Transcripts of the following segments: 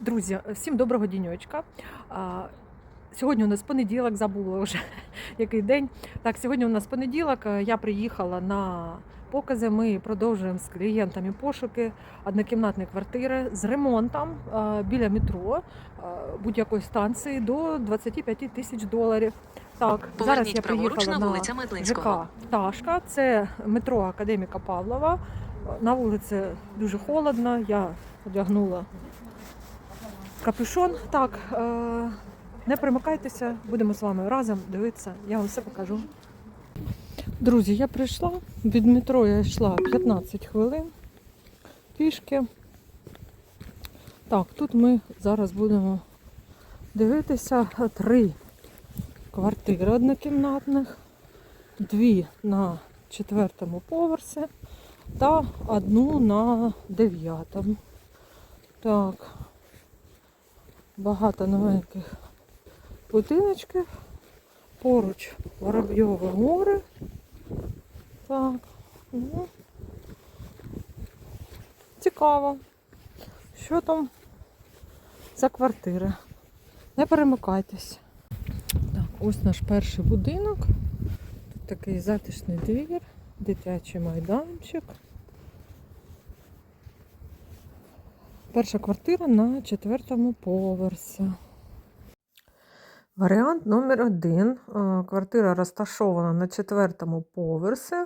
Друзі, всім доброго діньочка. Сьогодні у нас понеділок, забула вже який день. Так, сьогодні у нас понеділок. Я приїхала на покази. Ми продовжуємо з клієнтами пошуки однокімнатної квартири з ремонтом біля метро будь-якої станції до 25 тисяч доларів. Так, зараз я приїхала на. ЖК Пташка. Це метро Академіка Павлова. На вулиці дуже холодно. Я одягнула капюшон. Так, е, не примикайтеся, будемо з вами разом дивитися, я вам все покажу. Друзі, я прийшла, від метро я йшла 15 хвилин пішки. Так, тут ми зараз будемо дивитися три квартири однокімнатних, дві на четвертому поверсі та одну на дев'ятому. Так, багато новеньких будиночків. Поруч Воробйове море. Так. Ну, цікаво. Що там за квартири? Не перемикайтесь. Так, ось наш перший будинок. Тут такий затишний двір, дитячий майданчик. Перша квартира на четвертому поверсі. Варіант номер один. Е, Квартира розташована на четвертому поверсі.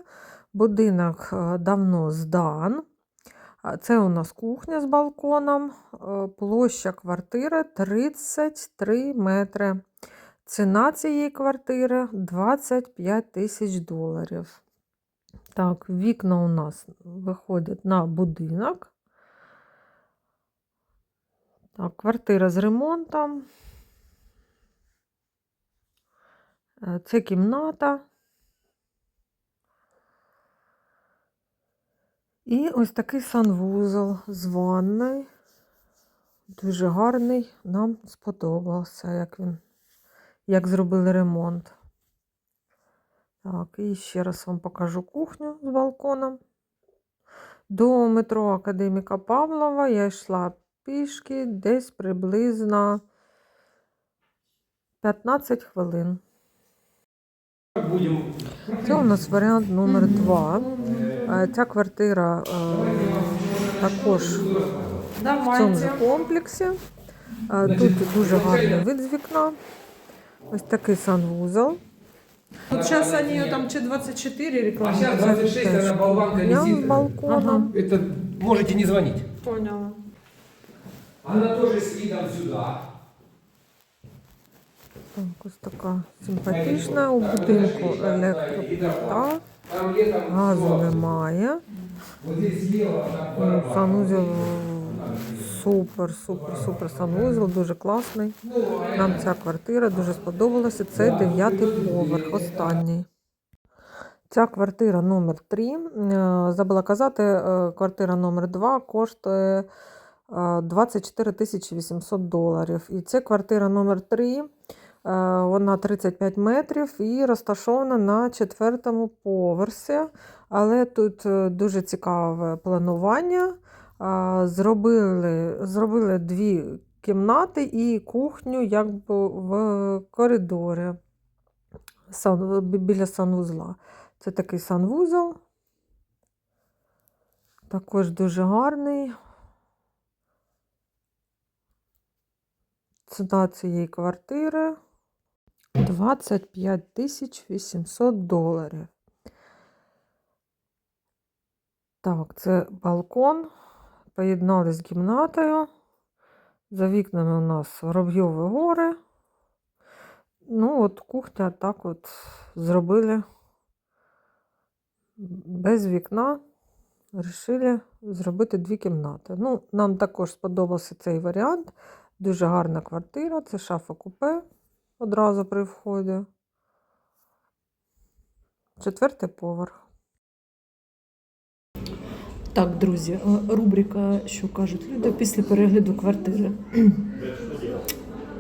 Будинок е, давно здан. Це у нас кухня з балконом. Е, Площа квартири 33 метри. Ціна цієї квартири 25 тисяч доларів. Так, вікна у нас виходять на будинок. Так, квартира з ремонтом. Е, Це кімната. І ось такий санвузол з ванною. Дуже гарний. Нам сподобався, як він, як зробили ремонт. Так, і ще раз вам покажу кухню з балконом. До метро Академіка Павлова я йшла пішки десь приблизно 15 хвилин. Це у нас варіант номер два. Е, Ця квартира е, також в цьому же комплексі. Е, Тут дуже гарний вид з вікна. Ось такий санвузол. Вот сейчас они ее там че 24 А рекламируют. сейчас 26, теж она болванка висит. балконом. Это можете не звонить. Поняла. Она тоже с видом сюда. Так, ось така симпатична. У будинку летом Газу немає. Ну. Санузел супер, супер, супер санузел, дуже класний. Нам ця квартира дуже сподобалася. Це дев'ятий поверх, останній. Ця квартира номер 3. Забула казати, е, квартира номер 2 коштує е, 24 800 доларів. І це квартира номер 3. Вона 35 метрів і розташована на четвертому поверсі. Але тут е, дуже цікаве планування. Зробили, зробили дві кімнати і кухню якби в коридорі сан, біля санвузла. Це такий санвузол. Також дуже гарний. Ціна цієї квартири 25 тисяч 800 доларів. Так, це балкон. Поєднали з кімнатою. За вікнами у нас Воробйові гори. Ну, от кухня так от зробили без вікна. Рішили зробити дві кімнати. Ну, нам також сподобався цей варіант. Дуже гарна квартира. Це шафа купе одразу при вході. Четвертий поверх. Так, друзі, е, рубрика, що кажуть люди після перегляду квартири.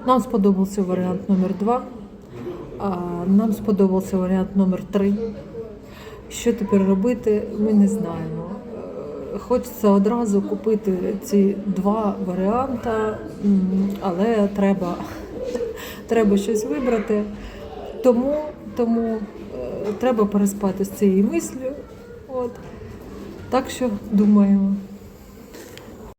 Нам сподобався варіант номер 2 нам сподобався варіант номер 3 Що тепер робити, ми не знаємо. Хочеться одразу купити ці два варіанти, але треба, треба щось вибрати. Тому, тому е, треба переспати з цією мислю. От. Так що думаю,